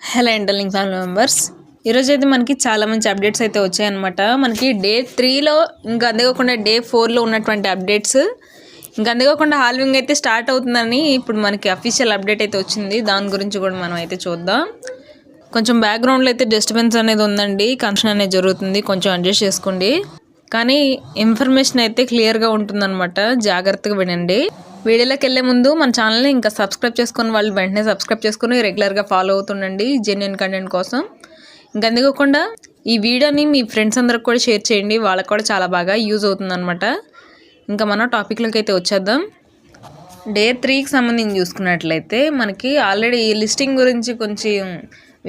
Hello ఇంటర్లింగ్ family members ఈరోజు అయితే మనకి చాలా మంచి అప్డేట్స్ అయితే వచ్చాయన్నమాట. మనకి డే త్రీలో ఇంకా అంతేకాకుండా డే ఫోర్లో ఉన్నటువంటి అప్డేట్స్ ఇంకా అంతేకాకుండా హాల్వింగ్ అయితే స్టార్ట్ అవుతుందని ఇప్పుడు మనకి అఫీషియల్ అప్డేట్ అయితే వచ్చింది. దాని గురించి కూడా మనం అయితే చూద్దాం. కొంచెం బ్యాక్గ్రౌండ్లో అయితే డిస్టర్బెన్స్ అనేది ఉందండి. కన్షన్ అనేది జరుగుతుంది. కొంచెం అడ్జస్ట్ చేసుకోండి. కానీ ఇన్ఫర్మేషన్ అయితే క్లియర్గా ఉంటుందన్నమాట. జాగ్రత్తగా వినండి. వీడియోలోకి వెళ్ళే ముందు మన ఛానల్ని ఇంకా సబ్స్క్రైబ్ చేసుకుని వాళ్ళు వెంటనే సబ్స్క్రైబ్ చేసుకుని రెగ్యులర్గా ఫాలో అవుతుండండి జెన్యున్ కంటెంట్ కోసం. ఇంకా అందుకోకుండా ఈ వీడియోని మీ ఫ్రెండ్స్ అందరికి కూడా షేర్ చేయండి. వాళ్ళకి కూడా చాలా బాగా యూజ్ అవుతుందన్నమాట. ఇంకా మనం టాపిక్లోకి అయితే వచ్చేద్దాం. డే త్రీకి సంబంధించి చూసుకున్నట్లయితే మనకి ఆల్రెడీ ఈ లిస్టింగ్ గురించి కొంచెం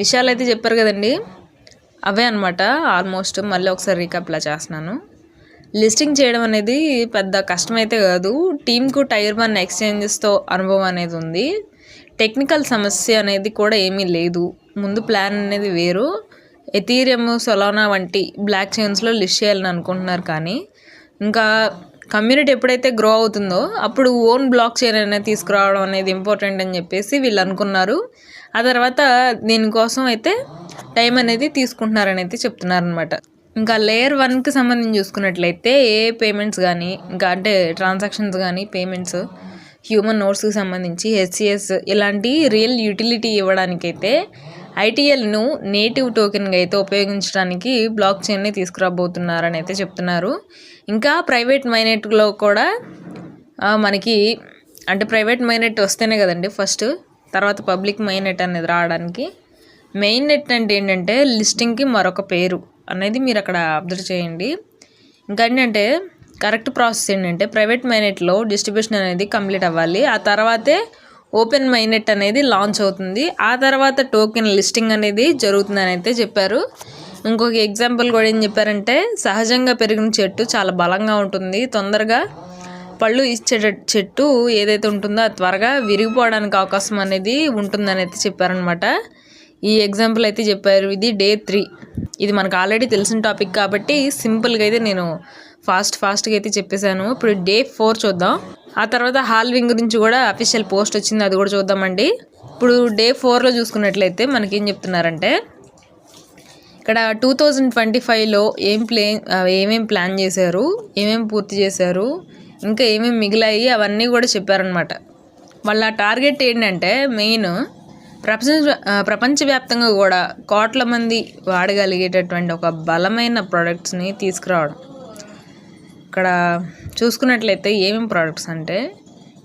విషయాలు అయితే చెప్పారు కదండి. అవే అనమాట ఆల్మోస్ట్ మళ్ళీ ఒకసారి రీకప్లా చేస్తున్నాను. లిస్టింగ్ చేయడం అనేది పెద్ద కష్టమైతే కాదు. టీమ్కు టైర్ వన్ ఎక్స్చేంజెస్తో అనుభవం అనేది ఉంది. టెక్నికల్ సమస్య అనేది కూడా ఏమీ లేదు. ముందు ప్లాన్ అనేది వేరు. ఎథీరియం సొలానా వంటి బ్లాక్ చైన్స్లో లిస్ట్ చేయాలని అనుకుంటున్నారు కానీ ఇంకా కమ్యూనిటీ ఎప్పుడైతే గ్రో అవుతుందో అప్పుడు ఓన్ బ్లాక్ చైన్ అనేది తీసుకురావడం అనేది ఇంపార్టెంట్ అని చెప్పేసి వీళ్ళు అనుకున్నారు. ఆ తర్వాత దీనికోసం అయితే టైం అనేది తీసుకుంటున్నారని అయితే చెప్తున్నారనమాట ఇంకా లేయర్ వన్కి సంబంధించి చూసుకున్నట్లయితే ఏ పేమెంట్స్ కానీ ఇంకా అంటే ట్రాన్సాక్షన్స్ కానీ పేమెంట్స్ హ్యూమన్ నోట్స్కి సంబంధించి హెచ్సిఎస్ ఇలాంటి రియల్ యూటిలిటీ ఇవ్వడానికైతే ఐటీఎల్ను నేటివ్ టోకెన్గా అయితే ఉపయోగించడానికి బ్లాక్ చైన్ని తీసుకురాబోతున్నారని అయితే చెప్తున్నారు. ఇంకా ప్రైవేట్ మైనెట్లో కూడా మనకి అంటే ప్రైవేట్ మైనెట్ వస్తేనే కదండి ఫస్ట్ తర్వాత పబ్లిక్ మైనెట్ అనేది రావడానికి. మెయిన్ నెట్ అంటే ఏంటంటే లిస్టింగ్కి మరొక పేరు. అనేది మీరు అక్కడ అబ్జర్వ్ చేయండి. ఇంకా ఏంటంటే కరెక్ట్ ప్రాసెస్ ఏంటంటే ప్రైవేట్ మైనెట్లో డిస్ట్రిబ్యూషన్ అనేది కంప్లీట్ అవ్వాలి. ఆ తర్వాతే ఓపెన్ మైనెట్ అనేది లాంచ్ అవుతుంది. ఆ తర్వాత టోకెన్ లిస్టింగ్ అనేది జరుగుతుందని అయితే చెప్పారు. ఇంకొక ఎగ్జాంపుల్ కూడా ఏం చెప్పారంటే సహజంగా పెరిగిన చెట్టు చాలా బలంగా ఉంటుంది. తొందరగా పళ్ళు ఇచ్చే చెట్టు ఏదైతే ఉంటుందో అది త్వరగా విరిగిపోవడానికి అవకాశం అనేది ఉంటుందని అయితే చెప్పారనమాట ఈ ఎగ్జాంపుల్ అయితే చెప్పారు. ఇది డే త్రీ ఇది మనకు ఆల్రెడీ తెలిసిన టాపిక్ కాబట్టి సింపుల్గా అయితే నేను ఫాస్ట్ ఫాస్ట్గా అయితే చెప్పేశాను. ఇప్పుడు డే ఫోర్ చూద్దాం. ఆ తర్వాత హాల్వింగ్ గురించి కూడా అఫీషియల్ పోస్ట్ వచ్చింది అది కూడా చూద్దామండి. ఇప్పుడు డే ఫోర్లో చూసుకున్నట్లయితే మనకేం చెప్తున్నారంటే ఇక్కడ టూ థౌజండ్ ట్వంటీ ఫైవ్లో ఏం ప్లే ఏమేమి ప్లాన్ చేశారు ఏమేమి పూర్తి చేశారు ఇంకా ఏమేమి మిగిలాయి అవన్నీ కూడా చెప్పారనమాట వాళ్ళ టార్గెట్ ఏంటంటే మెయిన్ ప్రపంచ ప్రపంచవ్యాప్తంగా కూడా కోట్ల మంది వాడగలిగేటటువంటి ఒక బలమైన ప్రోడక్ట్స్ని తీసుకురావడం. ఇక్కడ చూసుకున్నట్లయితే ఏమేమి ప్రోడక్ట్స్ అంటే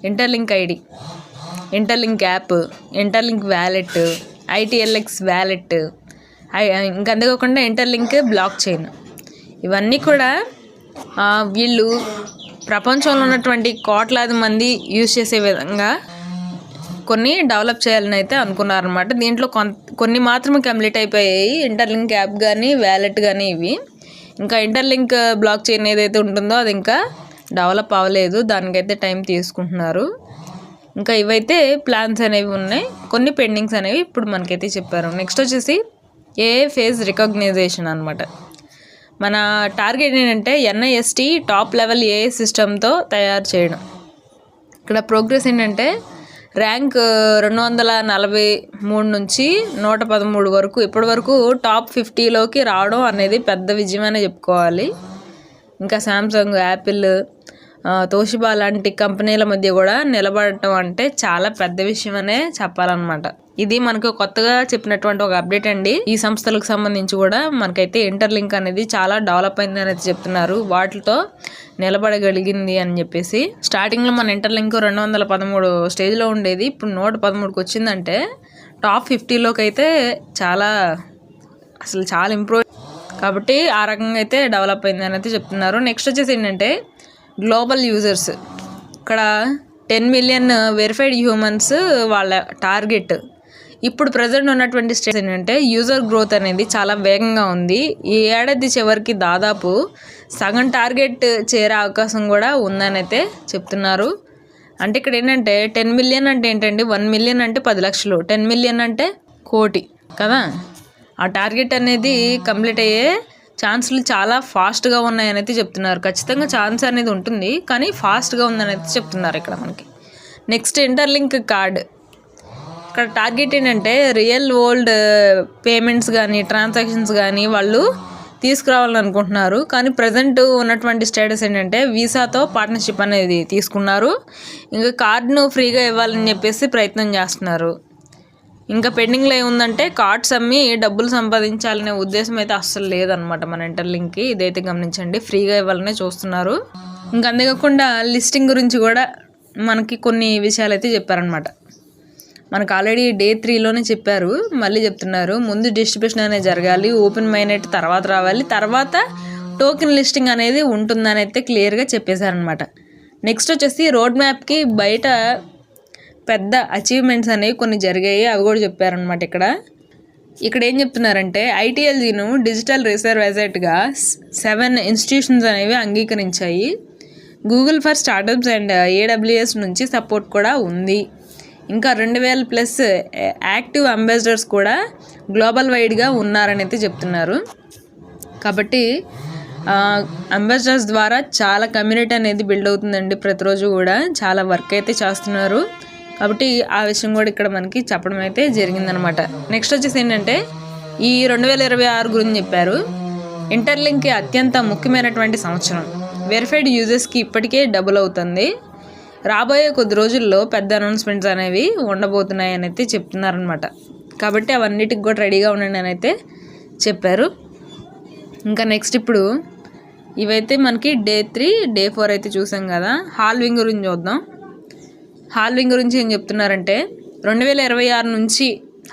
Interlink ID Interlink app Interlink wallet ITLX wallet ఇంకా అంతేకాకుండా ఇంటర్లింక్ బ్లాక్ చైన్. ఇవన్నీ కూడా వీళ్ళు ప్రపంచంలో ఉన్నటువంటి కోట్లాది మంది యూజ్ చేసే విధంగా కొన్ని డెవలప్ చేయాలని అయితే అనుకున్నారనమాట దీంట్లో కొన్ని మాత్రమే కంప్లీట్ అయిపోయాయి. ఇంటర్లింక్ యాప్ కానీ వ్యాలెట్ కానీ ఇవి. ఇంకా ఇంటర్లింక్ బ్లాక్ చైన్ ఏదైతే ఉంటుందో అది ఇంకా డెవలప్ అవ్వలేదు. దానికైతే టైం తీసుకుంటున్నారు. ఇంకా ఇవైతే ప్లాన్స్ అనేవి ఉన్నాయి. కొన్ని పెండింగ్స్ అనేవి ఇప్పుడు మనకైతే చెప్పారు. నెక్స్ట్ వచ్చేసి ఏ ఫేజ్ రికగ్నైజేషన్ అనమాట మన టార్గెట్ ఏంటంటే ఎన్ఐఎస్టీ టాప్ లెవెల్ ఏ సిస్టమ్తో తయారు చేయడం. ఇక్కడ ప్రోగ్రెస్ ఏంటంటే ర్యాంక్ రెండు వందల నలభై మూడు నుంచి నూట పదమూడు వరకు. ఇప్పటి వరకు టాప్ ఫిఫ్టీలోకి రావడం అనేది పెద్ద విజయమనే చెప్పుకోవాలి. ఇంకా సామ్సంగ్ యాపిల్ తోషిబా లాంటి కంపెనీల మధ్య కూడా నిలబడటం అంటే చాలా పెద్ద విషయం అనే చెప్పాలన్నమాట. ఇది మనకు కొత్తగా చెప్పినటువంటి ఒక అప్డేట్ అండి. ఈ సంస్థలకు సంబంధించి కూడా మనకైతే ఇంటర్లింక్ అనేది చాలా డెవలప్ అయింది అనేది చెప్తున్నారు. వాటితో నిలబడగలిగింది అని చెప్పేసి. స్టార్టింగ్లో మన ఇంటర్లింక్ రెండు వందల పదమూడు స్టేజ్లో ఉండేది. ఇప్పుడు నూట పదమూడుకి వచ్చిందంటే టాప్ ఫిఫ్టీలోకి అయితే చాలా అసలు చాలా ఇంప్రూవ్ కాబట్టి ఆ రకంగా అయితే డెవలప్ అయింది అనేది చెప్తున్నారు. నెక్స్ట్ వచ్చేసి ఏంటంటే గ్లోబల్ యూజర్స్. ఇక్కడ టెన్ మిలియన్ వెరిఫైడ్ హ్యూమన్స్ వాళ్ళ టార్గెట్ ఇప్పుడు ప్రజెంట్ ఉన్నటువంటి స్టేట్ ఏంటంటే యూజర్ గ్రోత్ అనేది చాలా వేగంగా ఉంది. ఈ ఏడాది చివరికి దాదాపు సగం టార్గెట్ చేరే అవకాశం కూడా ఉందని అయితే చెప్తున్నారు. అంటే ఇక్కడ ఏంటంటే టెన్ మిలియన్ అంటే ఏంటండి? వన్ మిలియన్ అంటే పది లక్షలు. టెన్ మిలియన్ అంటే కోటి కదా? ఆ టార్గెట్ అనేది కంప్లీట్ అయ్యే ఛాన్సులు చాలా ఫాస్ట్గా ఉన్నాయని అయితే చెప్తున్నారు. ఖచ్చితంగా ఛాన్స్ అనేది ఉంటుంది కానీ ఫాస్ట్గా ఉందని అయితే చెప్తున్నారు ఇక్కడ మనకి. నెక్స్ట్ ఇంటర్లింక్ కార్డ్ అక్కడ టార్గెట్ ఏంటంటే రియల్ వరల్డ్ పేమెంట్స్ కానీ ట్రాన్సాక్షన్స్ కానీ వాళ్ళు తీసుకురావాలని అనుకుంటున్నారు కానీ ప్రజెంట్ ఉన్నటువంటి స్టేటస్ ఏంటంటే వీసాతో పార్ట్నర్షిప్ అనేది తీసుకున్నారు. ఇంకా కార్డును ఫ్రీగా ఇవ్వాలని చెప్పేసి ప్రయత్నం చేస్తున్నారు. ఇంకా పెండింగ్లో ఏముందంటే కార్డ్స్ అమ్మి డబ్బులు సంపాదించాలనే ఉద్దేశం అయితే అస్సలు లేదనమాట మన ఇంటర్లింక్కి. ఇదైతే గమనించండి ఫ్రీగా ఇవ్వాలనే చూస్తున్నారు. ఇంకా అంతేకాకుండా లిస్టింగ్ గురించి కూడా మనకి కొన్ని విషయాలు అయితే చెప్పారనమాట మనకు ఆల్రెడీ డే త్రీలోనే చెప్పారు. మళ్ళీ చెప్తున్నారు. ముందు డిస్ట్రిబ్యూషన్ అనేది జరగాలి ఓపెన్ మైనెట్ తర్వాత రావాలి. తర్వాత టోకెన్ లిస్టింగ్ అనేది ఉంటుందని అయితే క్లియర్గా చెప్పేశారనమాట నెక్స్ట్ వచ్చేసి రోడ్ మ్యాప్కి బయట పెద్ద అచీవ్మెంట్స్ అనేవి కొన్ని జరిగాయి. అవి కూడా చెప్పారనమాట ఇక్కడ. ఇక్కడ ఏం చెప్తున్నారంటే ఐటీఎల్జీను డిజిటల్ రిసర్వ్ ఎజెట్గా సెవెన్ ఇన్స్టిట్యూషన్స్ అనేవి అంగీకరించాయి. Google for startups and AWS నుంచి సపోర్ట్ కూడా ఉంది. ఇంకా రెండు వేల ప్లస్ యాక్టివ్ అంబాసిడర్స్ కూడా గ్లోబల్ వైడ్గా ఉన్నారని అయితే చెప్తున్నారు. కాబట్టి అంబాసిడర్స్ ద్వారా చాలా కమ్యూనిటీ అనేది బిల్డ్ అవుతుందండి ప్రతిరోజు కూడా. చాలా వర్క్ అయితే చేస్తున్నారు. కాబట్టి ఆ విషయం కూడా ఇక్కడ మనకి చెప్పడం అయితే జరిగిందనమాట. నెక్స్ట్ వచ్చేసి ఏంటంటే ఈ రెండు వేల ఇరవై ఆరు గురించి చెప్పారు. ఇంటర్లింక్ అత్యంత ముఖ్యమైనటువంటి సంవత్సరం. వెరిఫైడ్ యూజర్స్కి ఇప్పటికే డబుల్ అవుతుంది. రాబోయే కొద్ది రోజుల్లో పెద్ద అనౌన్స్మెంట్స్ అనేవి ఉండబోతున్నాయి అని అయితే చెప్తున్నారనమాట కాబట్టి అవన్నిటికి కూడా రెడీగా ఉండండి అని అయితే చెప్పారు. ఇంకా నెక్స్ట్ ఇప్పుడు ఇవైతే మనకి డే త్రీ డే ఫోర్ అయితే చూసాం కదా. హాల్వింగ్ గురించి చూద్దాం. హాల్వింగ్ గురించి ఏం చెప్తున్నారంటే రెండు వేల ఇరవై ఆరు నుంచి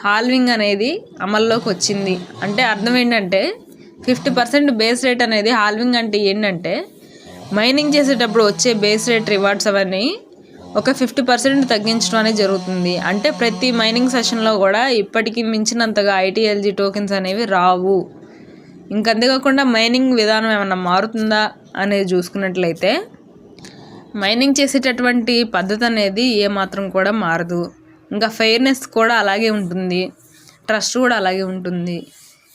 హాల్వింగ్ అనేది అమల్లోకి వచ్చింది. అంటే అర్థం ఏంటంటే ఫిఫ్టీ పర్సెంట్ బేస్ రేట్ అనేది హాల్వింగ్ అంటే ఏంటంటే మైనింగ్ చేసేటప్పుడు వచ్చే బేస్ రేట్ రివార్డ్స్ అవన్నీ ఒక ఫిఫ్టీ పర్సెంట్ తగ్గించడం అనేది జరుగుతుంది. అంటే ప్రతి మైనింగ్ సెషన్లో కూడా ఇప్పటికీ మించినంతగా ఐటీఎల్జీ టోకెన్స్ అనేవి రావు. ఇంక అంతేకాకుండా మైనింగ్ విధానం ఏమైనా మారుతుందా అనేది చూసుకున్నట్లయితే మైనింగ్ చేసేటటువంటి పద్ధతి అనేది ఏమాత్రం కూడా మారదు. ఇంకా ఫెయిర్నెస్ కూడా అలాగే ఉంటుంది. ట్రస్ట్ కూడా అలాగే ఉంటుంది.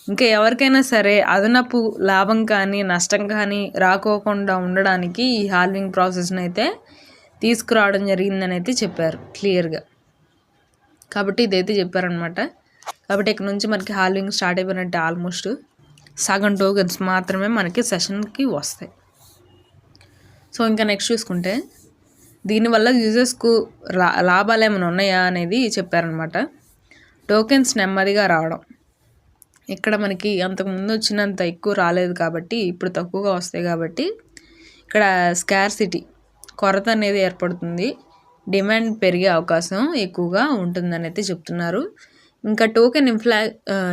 ఇంకా ఎవరికైనా సరే అదనపు లాభం కానీ నష్టం కానీ రాకోకుండా ఉండడానికి ఈ హాల్వింగ్ ప్రాసెస్ని అయితే తీసుకురావడం జరిగిందని అయితే చెప్పారు క్లియర్గా. కాబట్టి ఇదైతే చెప్పారనమాట. కాబట్టి ఇక్కడ నుంచి మనకి హాల్వింగ్ స్టార్ట్ అయిపోయినట్టు ఆల్మోస్ట్. సగం టోకెన్స్ మాత్రమే మనకి సెషన్కి వస్తాయి. సో ఇంకా నెక్స్ట్ చూసుకుంటే దీనివల్ల యూజర్స్కు లా లాభాలు ఏమైనా ఉన్నాయా అనేది చెప్పారనమాట. టోకెన్స్ నెమ్మదిగా రావడం. ఇక్కడ మనకి అంతకుముందు వచ్చినంత ఎక్కువ రాలేదు కాబట్టి ఇప్పుడు తక్కువగా వస్తాయి కాబట్టి ఇక్కడ స్కార్సిటీ కొరత అనేది ఏర్పడుతుంది. డిమాండ్ పెరిగే అవకాశం ఎక్కువగా ఉంటుందని అయితే చెప్తున్నారు. ఇంకా టోకెన్ ఇన్ఫ్లా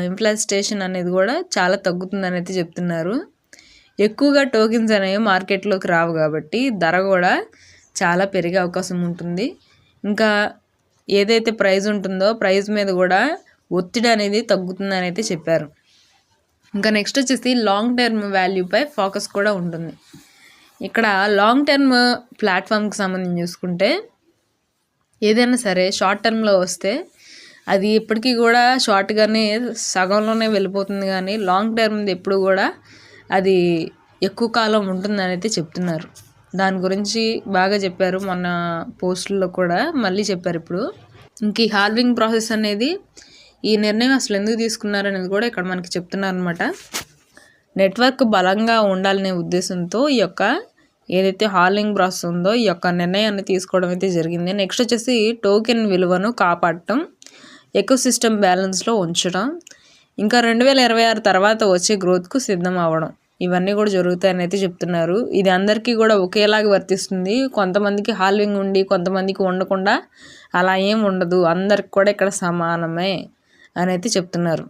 ఇన్ఫ్లాస్టేషన్ అనేది కూడా చాలా తగ్గుతుందని అయితే చెప్తున్నారు. ఎక్కువగా టోకెన్స్ అనేవి మార్కెట్లోకి రావు కాబట్టి ధర కూడా చాలా పెరిగే అవకాశం ఉంటుంది. ఇంకా ఏదైతే ప్రైజ్ ఉంటుందో ప్రైజ్ మీద కూడా ఒత్తిడి అనేది తగ్గుతుందని అయితే చెప్పారు. ఇంకా నెక్స్ట్ వచ్చేసి లాంగ్ టర్మ్ వాల్యూపై ఫోకస్ కూడా ఉంటుంది. ఇక్కడ లాంగ్ టర్మ్ ప్లాట్ఫామ్కి సంబంధించి చూసుకుంటే ఏదైనా సరే షార్ట్ టర్మ్లో వస్తే అది ఇప్పటికీ కూడా షార్ట్గానే సగంలోనే వెళ్ళిపోతుంది కానీ లాంగ్ టర్మ్ది ఎప్పుడు కూడా అది ఎక్కువ కాలం ఉంటుందని అయితే చెప్తున్నారు. దాని గురించి బాగా చెప్పారు మొన్న పోస్టుల్లో కూడా మళ్ళీ చెప్పారు ఇప్పుడు. ఇంక ఈ హాల్వింగ్ ప్రాసెస్ అనేది ఈ నిర్ణయం అసలు ఎందుకు తీసుకున్నారనేది కూడా ఇక్కడ మనకి చెప్తున్నారు అనమాట నెట్వర్క్ బలంగా ఉండాలనే ఉద్దేశంతో ఈ యొక్క ఏదైతే హాలింగ్ ప్రాసెస్ ఉందో ఈ యొక్క నిర్ణయాన్ని తీసుకోవడం అయితే జరిగింది. నెక్స్ట్ వచ్చేసి టోకెన్ విలువను కాపాడటం ఎకో సిస్టమ్ బ్యాలెన్స్లో ఉంచడం ఇంకా రెండు వేల ఇరవై ఆరు తర్వాత వచ్చే గ్రోత్కు సిద్ధం అవ్వడం. ఇవన్నీ కూడా జరుగుతాయని అయితే చెప్తున్నారు. ఇది అందరికీ కూడా ఒకేలాగా వర్తిస్తుంది. కొంతమందికి హాల్వింగ్ ఉండి కొంతమందికి ఉండకుండా అలా ఏం ఉండదు. అందరికి కూడా ఇక్కడ సమానమే అని అయితే చెప్తున్నారు.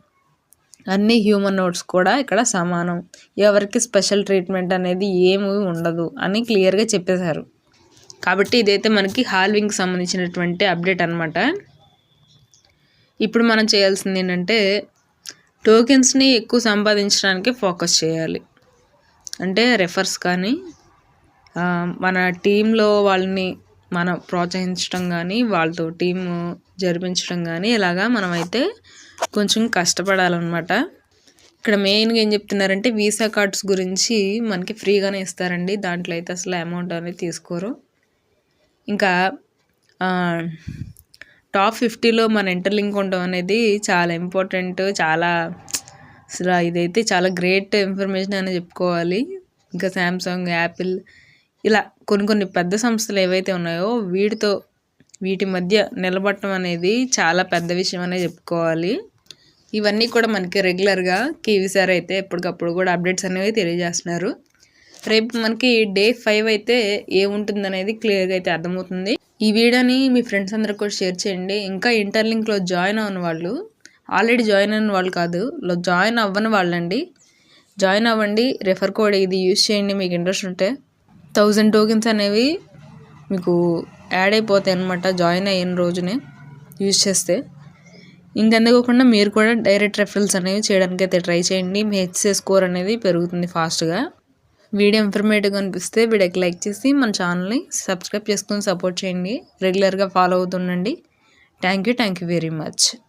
అన్ని హ్యూమన్ నోట్స్ కూడా ఇక్కడ సమానం. ఎవరికి స్పెషల్ ట్రీట్మెంట్ అనేది ఏమీ ఉండదు అని క్లియర్గా చెప్పేశారు. కాబట్టి ఇదైతే మనకి హాల్వింగ్కి సంబంధించినటువంటి అప్డేట్ అనమాట ఇప్పుడు మనం చేయాల్సింది ఏంటంటే టోకెన్స్ని ఎక్కువ సంపాదించడానికి ఫోకస్ చేయాలి. అంటే రెఫర్స్ కానీ మన టీంలో వాళ్ళని మనం ప్రోత్సహించడం కానీ వాళ్ళతో టీమ్ జరిపించడం కానీ ఇలాగా మనమైతే కొంచెం కష్టపడాలన్నమాట. ఇక్కడ మెయిన్గా ఏం చెప్తున్నారంటే వీసా కార్డ్స్ గురించి మనకి ఫ్రీగానే ఇస్తారండి. దాంట్లో అయితే అసలు అమౌంట్ అనేది తీసుకోరు. ఇంకా టాప్ ఫిఫ్టీలో మన ఇంటర్లింక్ ఉండడం అనేది చాలా ఇంపార్టెంట్ చాలా అసలు ఇదైతే చాలా గ్రేట్ ఇన్ఫర్మేషన్ అని చెప్పుకోవాలి. ఇంకా శాంసంగ్ యాపిల్ ఇలా కొన్ని కొన్ని పెద్ద సంస్థలు ఏవైతే ఉన్నాయో వీటితో వీటి మధ్య నిలబడటం అనేది చాలా పెద్ద విషయం అనే చెప్పుకోవాలి. ఇవన్నీ కూడా మనకి రెగ్యులర్గా కేవీ సార్ అయితే ఎప్పటికప్పుడు కూడా అప్డేట్స్ అనేవి తెలియజేస్తున్నారు. రేపు మనకి డే ఫైవ్ అయితే ఏముంటుంది అనేది క్లియర్గా అయితే అర్థమవుతుంది. ఈ వీడియోని మీ ఫ్రెండ్స్ అందరికి కూడా షేర్ చేయండి. ఇంకా ఇంటర్లింక్లో జాయిన్ అవ్వని వాళ్ళు ఆల్రెడీ జాయిన్ అయిన వాళ్ళు కాదు జాయిన్ అవ్వని వాళ్ళండి. జాయిన్ అవ్వండి రెఫర్ కోడ్ ఇది యూజ్ చేయండి మీకు ఇంట్రెస్ట్ ఉంటే. థౌజండ్ టోకెన్స్ అనేవి మీకు యాడ్ అయిపోతాయి అనమాట జాయిన్ అయిన రోజునే యూజ్ చేస్తే. ఇంకెందుకోకుండా మీరు కూడా డైరెక్ట్ రెఫరల్స్ అనేవి చేయడానికి అయితే ట్రై చేయండి. మీ హెచ్సే స్కోర్ అనేది పెరుగుతుంది ఫాస్ట్గా వీడియో ఇన్ఫర్మేటివ్గా అనిపిస్తే వీడియోకి లైక్ చేసి మన ఛానల్ని సబ్స్క్రైబ్ చేసుకొని సపోర్ట్ చేయండి. రెగ్యులర్గా follow అవుతుండండి. Thank you thank you very much